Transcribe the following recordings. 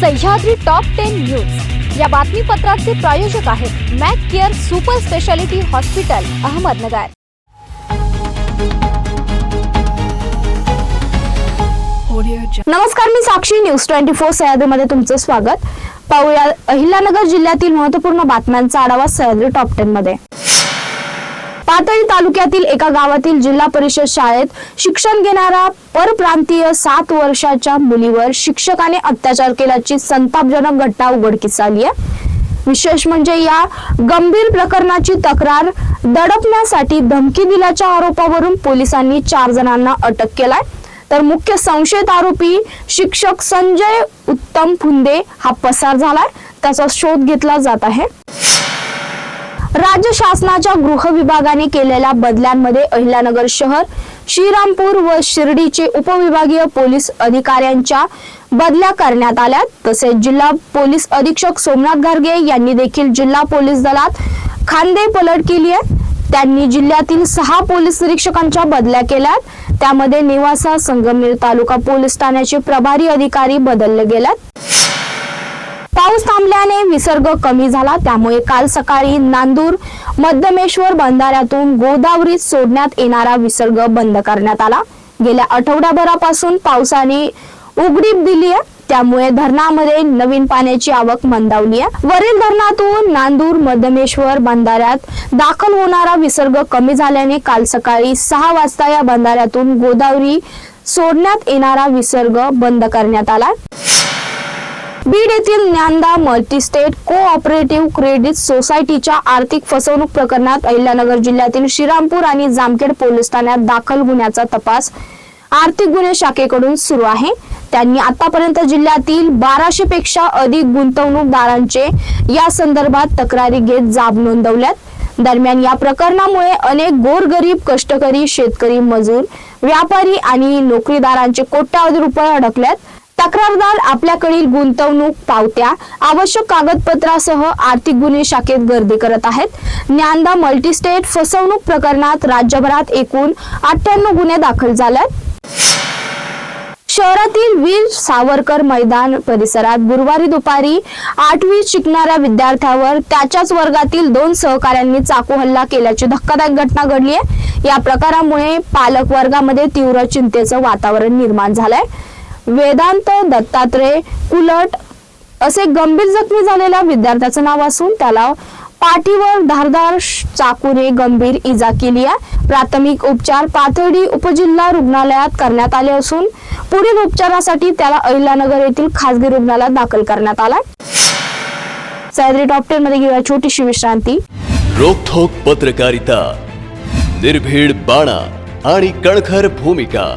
Sahyadri top ten news या बातमीपत्राचे प्रायोजक आहेत Mac care super speciality hospital Ahmednagar. नमस्कार मी साक्षी. न्यूज ट्वेंटी फोर सह्याद्रीमध्ये तुमचं स्वागत. पाहूया अहिल्यानगर जिल्ह्यातील महत्त्वपूर्ण बातम्यांचा आढावा सह्याद्री टॉप टेन मध्ये. पातळी तालुक्यातील एका गावातील जिल्हा परिषद शाळेत शिक्षण घेणारा परप्रांतीय सात वर्षाच्या मुलीवर शिक्षकाने अत्याचार केल्याची संतापजनक घटना उघडकीस आली आहे. विशेष म्हणजे या गंभीर प्रकरणाची तक्रार दडपण्यासाठी धमकी दिल्याच्या आरोपावरून पोलिसांनी चार जणांना अटक केलाय. तर मुख्य संशयित आरोपी शिक्षक संजय उत्तम फुंदे हा पसार झालाय. त्याचा शोध घेतला जात आहे. राज्य शासनाच्या गृह विभागाने केलेल्या बदल्यांमध्ये अहिल्यानगर शहर श्रीरामपूर व शिर्डीचे उपविभागीय पोलीस अधिकाऱ्यांच्या बदल्या करण्यात आल्या तसेच जिल्हा पोलीस अधीक्षक सोमनाथ घारगे यांनी देखील जिल्हा पोलीस दलात खांदे पलट केली आहे त्यांनी जिल्ह्यातील सहा पोलीस निरीक्षकांच्या बदल्या केल्यात. त्यामध्ये निवासा संगमनेर तालुका पोलीस ठाण्याचे प्रभारी अधिकारी बदलले गेल्यात पाऊस थांबल्याने विसर्ग कमी झाला. त्यामुळे काल सकाळी नांदूर मध्यमेश्वर बंधाऱ्यातून गोदावरीत सोडण्यात येणारा विसर्ग बंद करण्यात आला. गेल्या आठवड्याभरापासून पावसाने उघडीप दिली आहे त्यामुळे धरणामध्ये नवीन पाण्याची आवक मंदावली आहे वरील धरणातून नांदूर मध्यमेश्वर बंधाऱ्यात दाखल होणारा विसर्ग कमी झाल्याने काल सकाळी सहा वाजता या बंधाऱ्यातून गोदावरी सोडण्यात येणारा विसर्ग बंद करण्यात आला. बीड येथील ज्ञानदा मल्टीस्टेट कोऑपरेटिव्ह क्रेडिट सोसायटीच्या आर्थिक फसवणूक प्रकरणात अहिल्यानगर जिल्ह्यातील श्रीरामपूर आणि जामखेड पोलीस ठाण्यात दाखल गुन्ह्याचा तपास आर्थिक गुन्हे शाखेकडून सुरू आहे. त्यांनी आतापर्यंत जिल्ह्यातील बाराशे पेक्षा अधिक गुंतवणूकदारांचे या संदर्भात तक्रारी घेत जाब नोंदवल्यात. दरम्यान या प्रकरणामुळे अनेक गोरगरीब कष्टकरी शेतकरी मजूर व्यापारी आणि नोकरीदारांचे कोट्यावधी रुपये अडकल्यात. तक्रारदार आपल्याकडील गुंतवणूक पावत्या आवश्यक कागदपत्रासह आर्थिक गुन्हे शाखेत गर्दी करत आहेत. ज्ञानदा मल्टीस्टेट फसवणूक प्रकरणात राज्यभरात एकूण अठ्ठ्याण्णव गुन्हे दाखल झाले शहरातील वीर सावरकर मैदान परिसरात गुरुवारी दुपारी आठवी शिकणाऱ्या विद्यार्थ्यावर त्याच्याच वर्गातील दोन सहकाऱ्यांनी चाकू हल्ला केल्याची धक्कादायक घटना घडली आहे. या प्रकारामुळे पालक वर्गामध्ये तीव्र चिंतेचं वातावरण निर्माण झालंय. वेदांत दत्तात्रय कुलट असे गंभीर जखमी झालेल्या विद्यार्थ्याचं नाव असून त्याला पाठीवर धारदार श- चाकूने गंभीर इजा केली आहे. प्राथमिक उपचार पाथर्डी उपजिल्हा रुग्णालयात करण्यात आले असून पुढील उपचारासाठी त्याला अहिल्यानगर येथील खासगी रुग्णालयात दाखल करण्यात आला सह्याद्री टॉप टेन मध्ये घेऊया छोटीशी विश्रांती. रोखोक पत्रकारिता निर्भीड बाणा आणि कणखर भूमिका.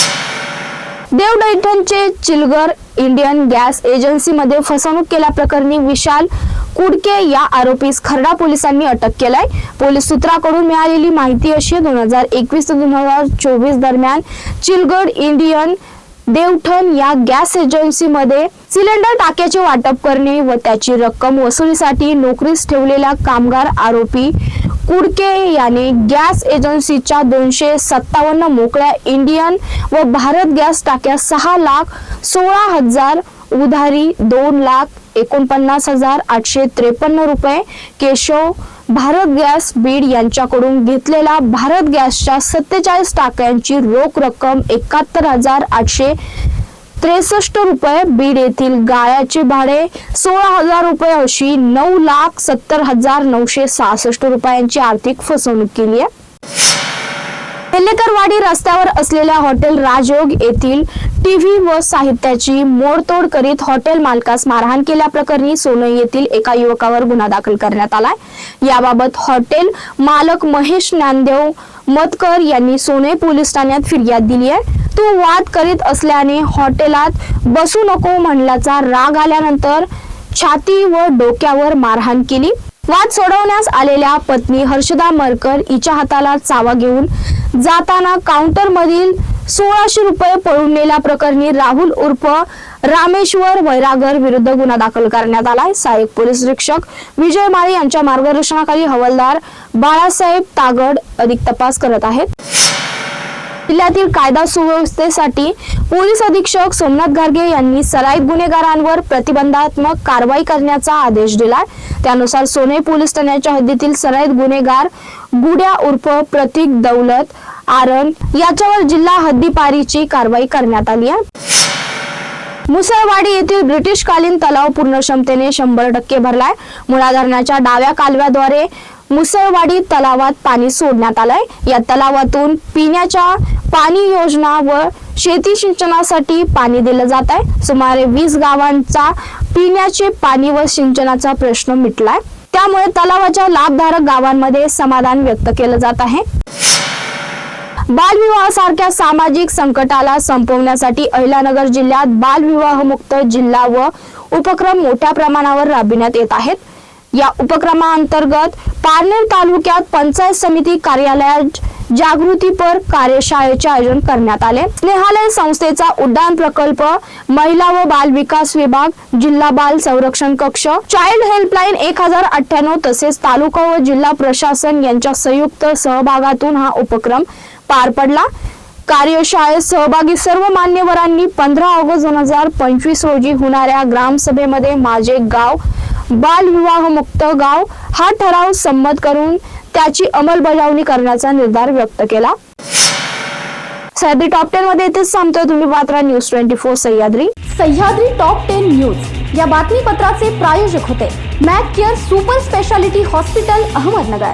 देवडैठणचे चिलगर इंडियन गॅस एजन्सीमध्ये फसवणूक केल्याप्रकरणी विशाल कुडके या आरोपीस खरडा पोलिसांनी अटक केलाय. पोलीस सूत्राकडून मिळालेली माहिती अशी दोन हजार एकवीस ते दोन हजार चोवीस दरम्यान चिलगड इंडियन देवठण या गॅस एजन्सीमध्ये सिलेंडर टाक्याचे वाटप करणे व त्याची रक्कम वसुलीसाठी नोकरीस ठेवलेला कामगार आरोपी कुडके याने गॅस एजन्सीच्या दोनशे सत्तावन्न मोकळ्या इंडियन व भारत गॅस टाक्या सहा लाख सोळा हजार उधारी दोन लाख एकोणपन्नास हजार आठशे त्रेपन्न रुपये केशव भारत गॅस बीड यांच्याकडून घेतलेला भारत गॅसच्या सत्तेचाळीस टाक्यांची रोख रक्कम एकाहत्तर हजार आठशे त्रेसष्ट रुपये बीड येथील गाळ्याचे भाडे सोळा हजार रुपये अशी नऊ लाख सत्तर हजार नऊशे सहासष्ट रुपयांची आर्थिक फसवणूक केली आहे. हेल्लेकरवाडी रस्त्यावर असलेल्या हॉटेल राजयोग येथील टीव्ही व साहित्याची मोडतोड करीत हॉटेल मालकास मारहाण केल्याप्रकरणी सोनई येथील एका युवकावर गुन्हा दाखल करण्यात आलाय. याबाबत हॉटेल मालक महेश ज्ञानदेव मतकर यांनी सोनई पोलीस ठाण्यात फिर्याद दिली आहे. तो वाद करीत असल्याने हॉटेलात बसू नको म्हणल्याचा राग आल्यानंतर छाती व डोक्यावर मारहाण केली. वाद सोडवण्यास आलेल्या पत्नी हर्षदा मरकर हिच्या हाताला चावा घेऊन जाताना काउंटर मधील सोळाशे रुपये पळून नेल्या प्रकरणी राहुल उर्फ रामेश्वर वैरागर विरुद्ध गुन्हा दाखल करण्यात आलाय. सहाय्यक पोलीस निरीक्षक विजय माळी यांच्या मार्गदर्शनाखाली हवालदार बाळासाहेब तागड अधिक तपास करत आहेत. जिल्ह्यातील कायदा सुव्यवस्थेसाठी पोलीस अधीक्षक सोमनाथ गार्गे यांनी सराईत गुन्हेगारांवर प्रतिबंधात्मक कारवाई करण्याचा आदेश दिलाय. त्यानुसार सोने पोलीस ठाण्याच्या हद्दीतील सराईत गुन्हेगार गुड्या उर्फ प्रतीक दौलत आरण याच्यावर जिल्हा हद्दीपारीची कारवाई करण्यात आली आहे. मुसळवाडी येथील ब्रिटिशकालीन तलाव पूर्ण क्षमतेने शंभर टक्के भरलाय. मुळा धरणाच्या डाव्या कालव्याद्वारे मुसळवाडी तलावात पाणी सोडण्यात आलंय. या तलावातून पिण्याच्या पाणी योजना व शेती सिंचनासाठी पाणी दिलं जात आहे सुमारे वीस गावांचा पिण्याचे पाणी व सिंचनाचा प्रश्न मिटलाय. त्यामुळे तलावाच्या लाभधारक गावांमध्ये समाधान व्यक्त केलं जात आहे. बालविवाहासारख्या सामाजिक संकटाला संपवण्यासाठी अहिलानगर जिल्ह्यात बालविवाहमुक्त जिल्हा व उपक्रम मोठ्या प्रमाणावर राबविण्यात येत आहेत. या उपक्रमाअंतर्गत पारनेर तालुक्यात पंचायत समिती कार्यालयात जागृतीपर कार्यशाळेचे आयोजन करण्यात आले. स्नेहालय संस्थेचा उड्डाण प्रकल्प महिला व बाल विकास विभाग जिल्हा बाल संरक्षण कक्ष चाइल्ड हेल्पलाईन एक हजार अठ्ठ्याण्णव तसेच तालुका व जिल्हा प्रशासन यांच्या संयुक्त सहभागातून हा उपक्रम पार पडला. कार्यशाळेत सहभागी सर्व मान्यवरांनी पंधरा ऑगस्ट दोन हजार पंचवीस रोजी होणाऱ्या ग्रामसभेमध्ये माझे गाव बालविवाह मुक्त गाव हा ठराव संमत करून त्याची अंमलबजावणी करण्याचा निर्धार व्यक्त केला. सह्याद्री टॉप टेन मध्ये इथेच सांगतोय तुम्ही. Patra news twenty four Sahyadri. Sahyadri top ten news या बातमीपत्राचे प्रायोजक होते. Mac care super speciality hospital Ahmednagar.